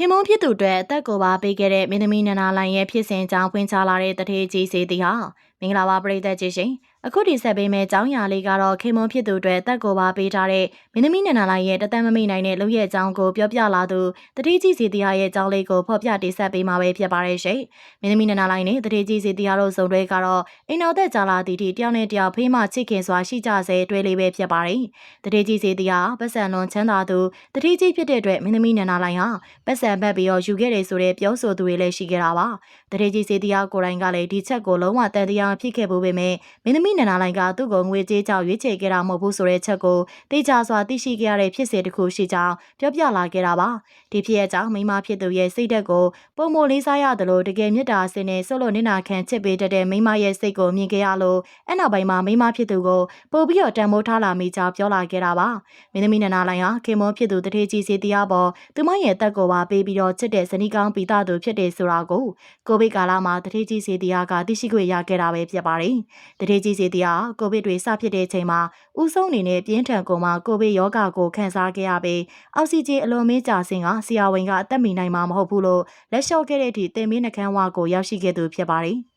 ခင်မုန်းဖြစ်သူအတွက်အသက်ကိုပါပေးခဲ့တဲ့မင်းသမီးနန္ဒာလိုင်ရဲ့ဖြစ်စဉ်အကြောင်းဖွင့်ချလာတဲ့တထေးကြီးစီတီဟာမင်္ဂလာပါပရိသတ်ကြီးရှင်အခုဒီဆက်ပေးမယ့်အကြောင်းအရာလေးကတော့ခင်မွန်ဖြစ်သူအတွက်တက်ကိုပါပေးထားတဲ့မင်းသမီးနန္ဒာလိုင်ရဲ့တသက်မမိနိုင်တဲ့လုပ်ရဲ့အကြောင်းကိုပြောပြလာသူတတိကြီးစီတရားရဲ့အကြောင်းလေးကိုဖော်ပြတင်ဆက်ပေးမှာပဲဖြစ်ပါတယ်ရှင်မင်းသမီးနန္ဒာလိုင်နဲ့တတိကြီးစီတရားတို့စုံတွဲကတော့အိမ်တော်သက်ကြာလာသည့်ထိတယောက်နဲ့တယောက်ဖေးမှချစ်ခင်စွာရှိကြစေတွဲလေးပဲဖြစ်ပါတယ်တတိကြီးစီတရားပတ်စံလွန်ချမ်းသာသူတတိကြီးဖြစ်တဲ့အတွက်မင်းသမီးနန္ဒာလိုင်ဟာပတ်စံဘက်ပြီးတော့ယူခဲ့တယ်ဆိုတဲ့ပြောဆိုသူတွေလည်းရှိခဲ့တာပါတတိကြီးစီတရားကိုယ်တိုင်ကလည်းဒီချက်ကိုလုံးဝတန်တရားဖြစ်ခဲ့ဖို့ပဲမင်းသမီးနန္ဒာလိုင်ကသူ့ကိုငွေကြေးကြောင့်ရွေးချယ်ခဲ့တာမဟုတ်ဘူးဆိုတဲ့ချက်ကိုသိကြစွာသိရှိခဲ့ရတဲ့ဖြစ်စဉ်တစ်ခုရှိကြောင်းပြောပြလာခဲ့တာပါဒီဖြစ်ရဲ့ကြောင့်မိမဖြစ်သူရဲ့စိတ်ဓာတ်ကိုပုံမလေးစားရတယ်လို့တကယ်မြတ်တာအစင်းနဲ့ဆုတ်လို့နင့်နာခံချစ်ပေးတတ်တဲ့မိမရဲ့စိတ်ကိုမြင်ခဲ့ရလို့အဲ့နောက်ပိုင်းမှာမိမဖြစ်သူကိုပို့ပြီးတော့တန်မိုးထားလာမိကြောင်းပြောလာခဲ့တာပါမင်းသမီးနန္ဒာလိုင်ဟာခင်မောဖြစ်သူတထေးကြီးစီတရားပေါ်သူမရဲ့တက်ကိုပါပေးပြီးတော့ချစ်တဲ့ဇနီးကောင်းပီတာသူဖြစ်တယ်ဆိုတာကိုကိုဗစ်ကာလမှာတထေးကြီးစီတရားကသိရှိခွင့်ရခဲ့တာပဲဖြစ်ပါတယ်တထေးကြီးစီတရားကိုဗစ်တွေစဖြစ်တဲ့အချိန်မှာဦးဆုံးအနေနဲ့ပြင်းထန်ကုန်မှာကိုဗစ်ရောဂါကိုခံစားခဲ့ရပြီးအောက်ဆီဂျင်အလွန်မင်းကြာဆင်းကဆရာဝန်ကအသက်မီနိုင်မှာမဟုတ်ဘူးလို့လက်လျှော့ခဲ့တဲ့အထိတင်မင်းနှကန်းဝါကိုရောက်ရှိခဲ့သူဖြစ်ပါတယ်။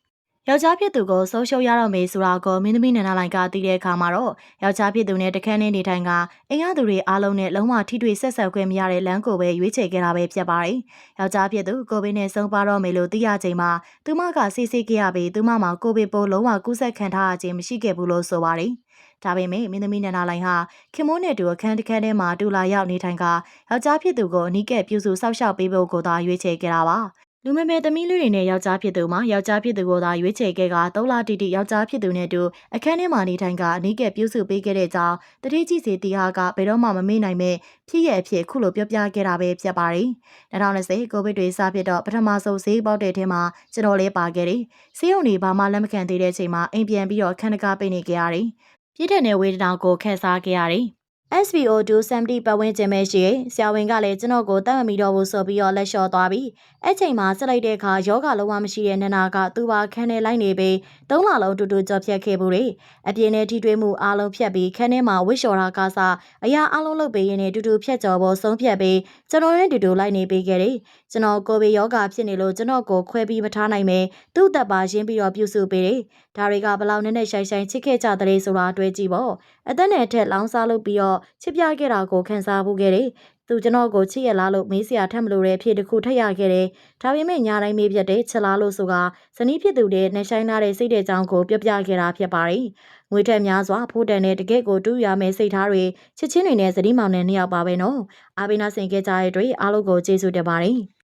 ယောက်ျားဖြစ်သူကိုဆုံးရှုံးရတော့မေဆိုတာကိုမင်းသမီးနန္ဒလိုင်ကသိတဲ့အခါမှာတော့ယောက်ျားဖြစ်သူနဲ့တခန်းနဲ့နေထိုင်ကအင်ရသူတွေအားလုံးနဲ့လုံးဝထိတွေ့ဆက်ဆံခွင့်မရတဲ့လမ်းကိုပဲရွေးချယ်ခဲ့တာပဲဖြစ်ပါတယ်။ယောက်ျားဖြစ်သူကိုဗစ်နဲ့ဆုံးပါတော့မေလို့သိရချိန်မှာသူမကစီစီခဲ့ရပြီးသူမမှာကိုဗစ်ပိုးလုံးဝကူးစက်ခံထားရခြင်းမရှိခဲ့ဘူးလို့ဆိုပါတယ်။ဒါပေမဲ့မင်းသမီးနန္ဒာလိုင်ဟာခင်မိုးနဲ့တူအခန်းတစ်ခန်းထဲမှာတူလာရောက်နေထိုင်ကယောက်ျားဖြစ်သူကိုအနီးကပ်ပြုစုစောက်ရှောက်ပေးဖို့ကိုသာရွေးချယ်ခဲ့တာပါ လူမဲမဲသမီးလူတွေနဲ့ယောက်ျားဖြစ်သူမှာယောက်ျားဖြစ်သူကိုသာရွေးချယ်ခဲ့က၃လတိတိယောက်ျားဖြစ်သူနဲ့တူအခန်းထဲမှာနေထိုင်ကအနီးကပ်ပြုစုပေးခဲ့တဲ့ကြောင်းတတိကြီးစီတီဟာကဘယ်တော့မှမမေ့နိုင်မဲ့ဖြစ်ရဲ့အဖြစ်ခုလိုပြောပြခဲ့တာပဲဖြစ်ပါတယ်။2020ကိုဗစ်တွေစဖြစ်တော့ပထမဆုံးဈေးပေါက်တဲ့ထဲမှာကျွန်တော်လည်းပါခဲ့တယ်။ဈေးုံတွေဘာမှလက်မခံသေးတဲ့အချိန်မှာအိမ်ပြန်ပြီးတော့ခန်းတကားပိတ်နေကြရတယ်။ပြည့်တဲ့နယ်ဝေဒနာကိုခံစားခဲ့ရတယ်။ SVO2 70ပတ်ဝန်းကျင်ပဲရှိရဲ့ဆရာဝန်ကလည်းကျွန်တော်ကိုတတ်မမီတော့ဘူးဆိုပြီးတော့လက်လျှော့သွားပြီးအဲ့ချိန်မှာဆက်လိုက်တဲ့အခါယောဂလုံးဝမရှိတဲ့နနာကသူ့ပါခန်းထဲလိုက်နေပြီးသုံးလလုံးတူတူကြော်ဖြတ်ခဲ့ဘူးလေအပြင်းနဲ့ထိတွေ့မှုအားလုံးဖြတ်ပြီးခန်းထဲမှာဝစ်လျှော်တာကစားအရာအလုံးလုပ်ပေးရင်းနဲ့တူတူဖြတ်ကျော်ဖို့ဆုံးဖြတ်ပြီးကျွန်တော်နဲ့တူတူလိုက်နေပေးခဲ့တယ်ကျွန်တော်ကိုဗစ်ယောဂဖြစ်နေလို့ကျွန်တော်ကိုခွဲပြီးမထားနိုင်ပဲသူ့သက်ပါရင်းပြီးတော့ပြုစုပေးတယ်ဒါတွေကဘလောက်နဲ့နဲ့ရှိုင်ရှိုင်ချစ်ခဲ့ကြတဲ့ဆိုတာတွေးကြည့်ပေါ့အသက်နဲ့ထက်လောင်းစားလုပ်ပြီးတော့ချစ်ပြခဲ့တာကိုခံစားဖို့ခဲ့တယ်။သူကျွန်တော်ကိုချစ်ရလားလို့မေးစရာထက်မလို့တဲ့အဖြစ်တစ်ခုထပ်ရခဲ့တယ်။ဒါပေမဲ့ညာတိုင်းမေးပြတ်တဲ့ချစ်လားလို့ဆိုကဇနီးဖြစ်သူတဲ့နှဆိုင်ထားတဲ့စိတ်တဲ့အကြောင်းကိုပြပြခဲ့တာဖြစ်ပါတယ်။ငွေထက်များစွာဖိုးတန်တဲ့တကယ့်ကိုတူးရမယ်စိတ်ထားတွေချစ်ချင်းတွေနဲ့ဇနီးမောင်နဲ့နှစ်ယောက်ပါပဲနော်။အာဘိနာဆင်ခဲ့ကြတဲ့အတွက်အားလုံးကိုကျေးဇူးတင်ပါတယ်။